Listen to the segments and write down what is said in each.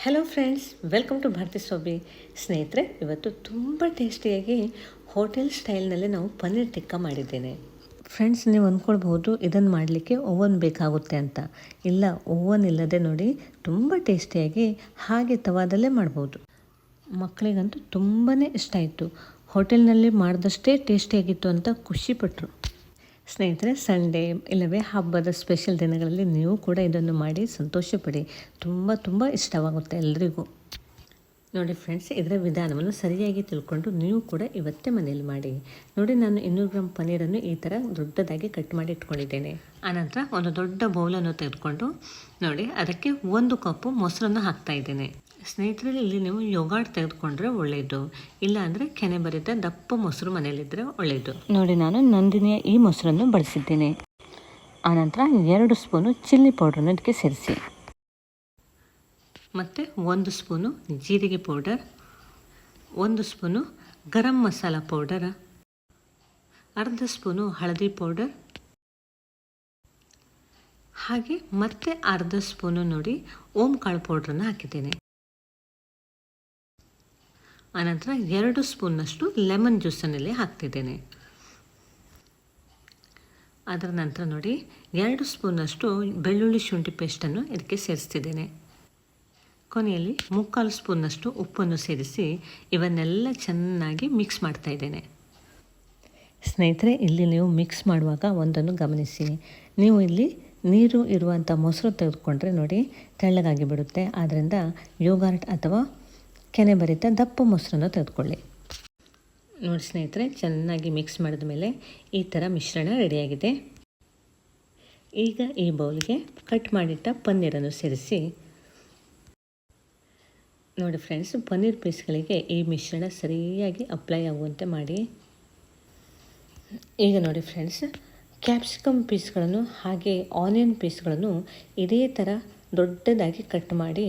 Hello friends welcome to Bharathi ಸೋಬಿ ಸ್ನೇಹಿತರೆ ಇವತ್ತು ತುಂಬ ಟೇಸ್ಟಿಯಾಗಿ ಹೋಟೆಲ್ ಸ್ಟೈಲ್ನಲ್ಲಿ ನಾವು ಪನ್ನೀರ್ ಟಿಕ್ಕ ಮಾಡಿದ್ದೇನೆ ಫ್ರೆಂಡ್ಸ್ ನೀವು ಅಂದ್ಕೊಳ್ಬೋದು ಇದನ್ನು ಮಾಡಲಿಕ್ಕೆ ಓವನ್ ಬೇಕಾಗುತ್ತೆ ಅಂತ ಇಲ್ಲ ಓವನ್ ಇಲ್ಲದೆ ನೋಡಿ ತುಂಬ ಟೇಸ್ಟಿಯಾಗಿ ಹಾಗೆ ತವಾದಲ್ಲೇ ಮಾಡ್ಬೋದು ಮಕ್ಕಳಿಗಂತೂ ತುಂಬಾ ಇಷ್ಟ ಆಯಿತು ಹೋಟೆಲ್ನಲ್ಲಿ ಮಾಡಿದಷ್ಟೇ ಟೇಸ್ಟಿಯಾಗಿತ್ತು ಅಂತ ಖುಷಿಪಟ್ಟರು ಸ್ನೇಹಿತರೆ, ಸಂಡೇ ಇಲ್ಲವೇ ಹಬ್ಬದ ಸ್ಪೆಷಲ್ ದಿನಗಳಲ್ಲಿ ನೀವು ಕೂಡ ಇದನ್ನು ಮಾಡಿ ಸಂತೋಷಪಡಿ. ತುಂಬ ತುಂಬ ಇಷ್ಟವಾಗುತ್ತೆ ಎಲ್ರಿಗೂ. ನೋಡಿ ಫ್ರೆಂಡ್ಸ್ ಇದರ ವಿಧಾನವನ್ನು ಸರಿಯಾಗಿ ತಿಳ್ಕೊಂಡು ನೀವು ಕೂಡ ಇವತ್ತೇ ಮನೆಯಲ್ಲಿ ಮಾಡಿ. ನೋಡಿ ನಾನು ಇನ್ನೂರು ಗ್ರಾಮ್ ಪನ್ನೀರನ್ನು ಈ ಥರ ದೊಡ್ಡದಾಗಿ ಕಟ್ ಮಾಡಿ ಇಟ್ಕೊಂಡಿದ್ದೇನೆ. ಆನಂತರ ಒಂದು ದೊಡ್ಡ ಬೌಲನ್ನು ತೆಗೆದುಕೊಂಡು ನೋಡಿ, ಅದಕ್ಕೆ ಒಂದು ಕಪ್ಪು ಮೊಸರನ್ನು ಹಾಕ್ತಾ ಇದ್ದೇನೆ. ಸ್ನೇಹಿತರಲ್ಲಿ ಇಲ್ಲಿ ನೀವು ಯೋಗಾಟ್ ತೆಗೆದುಕೊಂಡ್ರೆ ಒಳ್ಳೆಯದು ಇಲ್ಲ ಅಂದರೆ ಕೆನೆ ಬರಿದ ದಪ್ಪ ಮೊಸರು ಮನೆಯಲ್ಲಿದ್ದರೆ ಒಳ್ಳೆಯದು ನೋಡಿ ನಾನು ನಂದಿನಿಯ ಈ ಮೊಸರನ್ನು ಬಳಸಿದ್ದೇನೆ. ಆನಂತರ ಎರಡು ಸ್ಪೂನು ಚಿಲ್ಲಿ ಪೌಡ್ರನ್ನು ಇದಕ್ಕೆ ಸೇರಿಸಿ. ಮತ್ತು ಒಂದು ಸ್ಪೂನು ಜೀರಿಗೆ ಪೌಡರ್ ಒಂದು ಸ್ಪೂನು ಗರಂ ಮಸಾಲ ಪೌಡರ್ ಅರ್ಧ ಸ್ಪೂನು ಹಳದಿ ಪೌಡರ್. ಹಾಗೆ ಮತ್ತೆ ಅರ್ಧ ಸ್ಪೂನು ನೋಡಿ ಓಂ ಕಾಳು ಪೌಡ್ರನ್ನು ಹಾಕಿದ್ದೇನೆ. ಆನಂತರ ಎರಡು ಸ್ಪೂನ್ನಷ್ಟು ಲೆಮನ್ ಜ್ಯೂಸನ್ನಲ್ಲಿ ಹಾಕ್ತಿದ್ದೇನೆ. ಅದರ ನಂತರ ನೋಡಿ, ಎರಡು ಸ್ಪೂನಷ್ಟು ಬೆಳ್ಳುಳ್ಳಿ ಶುಂಠಿ ಪೇಸ್ಟನ್ನು ಇದಕ್ಕೆ ಸೇರಿಸ್ತಿದ್ದೇನೆ. ಕೊನೆಯಲ್ಲಿ ಮುಕ್ಕಾಲು ಸ್ಪೂನ್ನಷ್ಟು ಉಪ್ಪನ್ನು ಸೇರಿಸಿ ಇವನ್ನೆಲ್ಲ ಚೆನ್ನಾಗಿ ಮಿಕ್ಸ್ ಮಾಡ್ತಾ ಇದ್ದೇನೆ. ಸ್ನೇಹಿತರೆ, ಇಲ್ಲಿ ನೀವು ಮಿಕ್ಸ್ ಮಾಡುವಾಗ ಒಂದನ್ನು ಗಮನಿಸಿ. ನೀವು ಇಲ್ಲಿ ನೀರು ಇರುವಂಥ ಮೊಸರು ತೆಗೆದುಕೊಂಡ್ರೆ ನೋಡಿ ತೆಳ್ಳಗಾಗಿ ಬಿಡುತ್ತೆ ಆದ್ದರಿಂದ ಯೋಗಾರ್ಟ್ ಅಥವಾ ಕೆನೆ ಬರಿತ ದಪ್ಪ ಮೊಸರನ್ನು ತೆಗೆದುಕೊಳ್ಳಿ. ನೋಡಿ ಸ್ನೇಹಿತರೆ, ಚೆನ್ನಾಗಿ ಮಿಕ್ಸ್ ಮಾಡಿದ ಮೇಲೆ ಈ ಥರ ಮಿಶ್ರಣ ರೆಡಿಯಾಗಿದೆ ಈಗ ಈ ಬೌಲ್ಗೆ ಕಟ್ ಮಾಡಿಟ್ಟ ಪನ್ನೀರನ್ನು ಸೇರಿಸಿ. ನೋಡಿ ಫ್ರೆಂಡ್ಸ್ ಪನ್ನೀರ್ ಪೀಸ್ಗಳಿಗೆ ಈ ಮಿಶ್ರಣ ಸರಿಯಾಗಿ ಅಪ್ಲೈ ಆಗುವಂತೆ ಮಾಡಿ. ಈಗ ನೋಡಿ ಫ್ರೆಂಡ್ಸ್ ಕ್ಯಾಪ್ಸಿಕಮ್ ಪೀಸ್ಗಳನ್ನು ಹಾಗೆ ಆನಿಯನ್ ಪೀಸ್ಗಳನ್ನು ಇದೇ ಥರ ದೊಡ್ಡದಾಗಿ ಕಟ್ ಮಾಡಿ.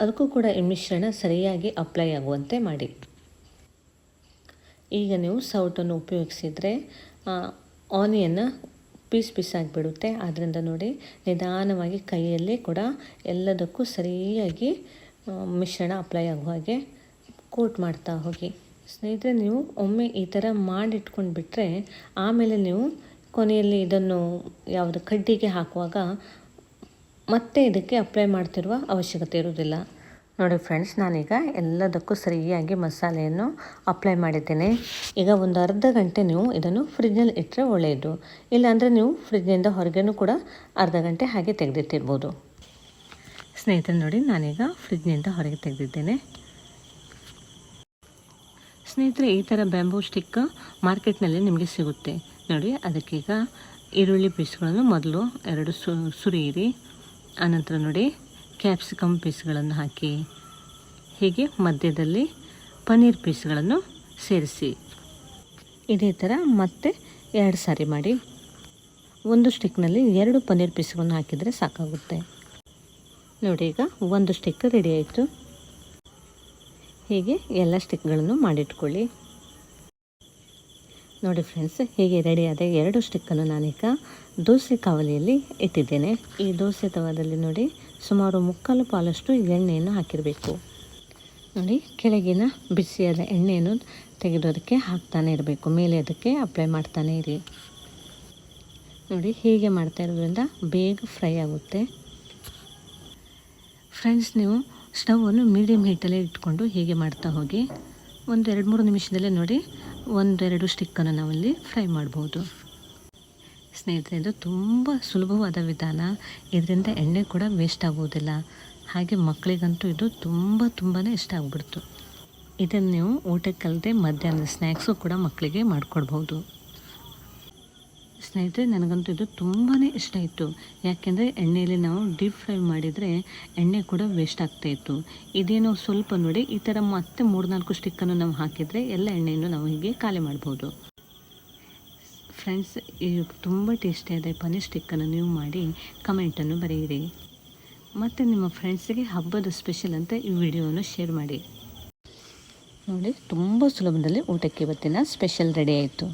ಅದಕ್ಕೂ ಕೂಡ ಈ ಮಿಶ್ರಣ ಸರಿಯಾಗಿ ಅಪ್ಲೈ ಆಗುವಂತೆ ಮಾಡಿ. ಈಗ ನೀವು ಸೌಟನ್ನು ಉಪಯೋಗಿಸಿದರೆ ಆನಿಯನ್ನ ಪೀಸ್ ಪೀಸ್ ಆಗಿಬಿಡುತ್ತೆ ಆದ್ದರಿಂದ ನೋಡಿ, ನಿಧಾನವಾಗಿ ಕೈಯಲ್ಲಿ ಕೂಡ ಎಲ್ಲದಕ್ಕೂ ಸರಿಯಾಗಿ ಮಿಶ್ರಣ ಅಪ್ಲೈ ಆಗುವ ಹಾಗೆ ಕೋಟ್ ಮಾಡ್ತಾ ಹೋಗಿ. ಸ್ನೇಹಿತರೆ, ನೀವು ಒಮ್ಮೆ ಈ ಥರ ಮಾಡಿಟ್ಕೊಂಡು ಬಿಟ್ಟರೆ ಆಮೇಲೆ ನೀವು ಕೊನೆಯಲ್ಲಿ ಇದನ್ನು ಯಾವುದು ಕಡ್ಡಿಗೆ ಹಾಕುವಾಗ ಮತ್ತೆ ಇದಕ್ಕೆ ಅಪ್ಲೈ ಮಾಡ್ತಿರುವ ಅವಶ್ಯಕತೆ ಇರುವುದಿಲ್ಲ. ನೋಡಿ ಫ್ರೆಂಡ್ಸ್ ನಾನೀಗ ಎಲ್ಲದಕ್ಕೂ ಸರಿಯಾಗಿ ಮಸಾಲೆಯನ್ನು ಅಪ್ಲೈ ಮಾಡಿದ್ದೇನೆ. ಈಗ ಒಂದು ಅರ್ಧ ಗಂಟೆ ನೀವು ಇದನ್ನು ಫ್ರಿಜ್ನಲ್ಲಿ ಇಟ್ಟರೆ ಒಳ್ಳೆಯದು ಇಲ್ಲಾಂದರೆ ನೀವು ಫ್ರಿಜ್ನಿಂದ ಹೊರಗೇನೂ ಕೂಡ ಅರ್ಧ ಗಂಟೆ ಹಾಗೆ ತೆಗೆದಿಟ್ಟಿರ್ಬೋದು. ಸ್ನೇಹಿತರೆ, ನೋಡಿ ನಾನೀಗ ಫ್ರಿಜ್ನಿಂದ ಹೊರಗೆ ತೆಗೆದಿದ್ದೇನೆ. ಸ್ನೇಹಿತರೆ, ಈ ಥರ ಬ್ಯಾಂಬೂ ಸ್ಟಿಕ್ ಮಾರ್ಕೆಟ್ನಲ್ಲಿ ನಿಮಗೆ ಸಿಗುತ್ತೆ. ನೋಡಿ, ಅದಕ್ಕೀಗ ಈರುಳ್ಳಿ ಪೀಸ್ಗಳನ್ನು ಮೊದಲು ಎರಡು ಸುರಿಯಿರಿ. ಆನಂತರ ನೋಡಿ ಕ್ಯಾಪ್ಸಿಕಮ್ ಪೀಸ್ಗಳನ್ನು ಹಾಕಿ, ಹೀಗೆ ಮಧ್ಯದಲ್ಲಿ ಪನ್ನೀರ್ ಪೀಸ್ಗಳನ್ನು ಸೇರಿಸಿ. ಇದೇ ಥರ ಮತ್ತೆ ಎರಡು ಸಾರಿ ಮಾಡಿ. ಒಂದು ಸ್ಟಿಕ್ನಲ್ಲಿ ಎರಡು ಪನ್ನೀರ್ ಪೀಸ್ಗಳನ್ನು ಹಾಕಿದರೆ ಸಾಕಾಗುತ್ತೆ. ನೋಡಿ, ಈಗ ಒಂದು ಸ್ಟಿಕ್ ರೆಡಿ ಆಯಿತು. ಹೀಗೆ ಎಲ್ಲ ಸ್ಟಿಕ್ಗಳನ್ನು ಮಾಡಿಟ್ಕೊಳ್ಳಿ. ನೋಡಿ ಫ್ರೆಂಡ್ಸ್ ಹೀಗೆ ರೆಡಿಯಾದ ಎರಡು ಸ್ಟಿಕ್ಕನ್ನು ನಾನೀಗ ದೋಸೆ ಕಾವಲಿಯಲ್ಲಿ ಇಟ್ಟಿದ್ದೇನೆ. ಈ ದೋಸೆ ತವಾದಲ್ಲಿ ನೋಡಿ ಸುಮಾರು ಮುಕ್ಕಾಲು ಪಾಲಷ್ಟು ಎಣ್ಣೆಯನ್ನು ಹಾಕಿರಬೇಕು. ನೋಡಿ, ಕೆಳಗಿನ ಬಿಸಿಯಾದ ಎಣ್ಣೆಯನ್ನು ತೆಗೆದೋದಕ್ಕೆ ಹಾಕ್ತಾನೆ ಇರಬೇಕು. ಮೇಲೆ ಅದಕ್ಕೆ ಅಪ್ಲೈ ಮಾಡ್ತಾನೆ ಇರಿ. ನೋಡಿ, ಹೀಗೆ ಮಾಡ್ತಾ ಇರೋದ್ರಿಂದ ಬೇಗ ಫ್ರೈ ಆಗುತ್ತೆ. ಫ್ರೆಂಡ್ಸ್ ನೀವು ಸ್ಟವನ್ನು ಮೀಡಿಯಮ್ ಹೀಟಲ್ಲೇ ಇಟ್ಕೊಂಡು ಹೀಗೆ ಮಾಡ್ತಾ ಹೋಗಿ. ಒಂದು ಎರಡು ಮೂರು ನಿಮಿಷದಲ್ಲೇ ನೋಡಿ ಒಂದೆರಡು ಸ್ಟಿಕ್ಕನ್ನು ನಾವಲ್ಲಿ ಫ್ರೈ ಮಾಡ್ಬೋದು. ಸ್ನೇಹಿತರೆ, ಇದು ತುಂಬ ಸುಲಭವಾದ ವಿಧಾನ. ಇದರಿಂದ ಎಣ್ಣೆ ಕೂಡ ವೇಸ್ಟ್ ಆಗೋದಿಲ್ಲ ಹಾಗೆ ಮಕ್ಕಳಿಗಂತೂ ಇದು ತುಂಬ ತುಂಬಾ ಇಷ್ಟ ಆಗ್ಬಿಡ್ತು. ಇದನ್ನು ನೀವು ಊಟಕ್ಕಲ್ಲದೆ ಮಧ್ಯಾಹ್ನದ ಸ್ನ್ಯಾಕ್ಸು ಕೂಡ ಮಕ್ಕಳಿಗೆ ಮಾಡಿಕೊಡ್ಬೋದು. ಸ್ನೇಹಿತರೆ, ನನಗಂತೂ ಇದು ತುಂಬಾ ಇಷ್ಟ ಇತ್ತು ಯಾಕೆಂದರೆ ಎಣ್ಣೆಯಲ್ಲಿ ನಾವು ಡೀಪ್ ಫ್ರೈ ಮಾಡಿದರೆ ಎಣ್ಣೆ ಕೂಡ ವೇಸ್ಟ್ ಆಗ್ತಾ ಇತ್ತು. ಇದೇನೋ ಸ್ವಲ್ಪ ನೋಡಿ, ಈ ಥರ ಮತ್ತೆ ಮೂರ್ನಾಲ್ಕು ಸ್ಟಿಕ್ಕನ್ನು ನಾವು ಹಾಕಿದರೆ ಎಲ್ಲ ಎಣ್ಣೆಯನ್ನು ನಾವು ಹೀಗೆ ಖಾಲಿ ಮಾಡ್ಬೋದು. ಫ್ರೆಂಡ್ಸ್ ತುಂಬ ಟೇಸ್ಟಿಯಾದ ಪನ್ನೀರ್ ಸ್ಟಿಕ್ಕನ್ನು ನೀವು ಮಾಡಿ ಕಮೆಂಟನ್ನು ಬರೆಯಿರಿ. ಮತ್ತು ನಿಮ್ಮ ಫ್ರೆಂಡ್ಸಿಗೆ ಹಬ್ಬದ ಸ್ಪೆಷಲ್ ಅಂತ ಈ ವಿಡಿಯೋವನ್ನು ಶೇರ್ ಮಾಡಿ. ನೋಡಿ, ತುಂಬ ಸುಲಭದಲ್ಲಿ ಊಟಕ್ಕೆ ಇವತ್ತಿನ ಸ್ಪೆಷಲ್ ರೆಡಿ ಆಯಿತು.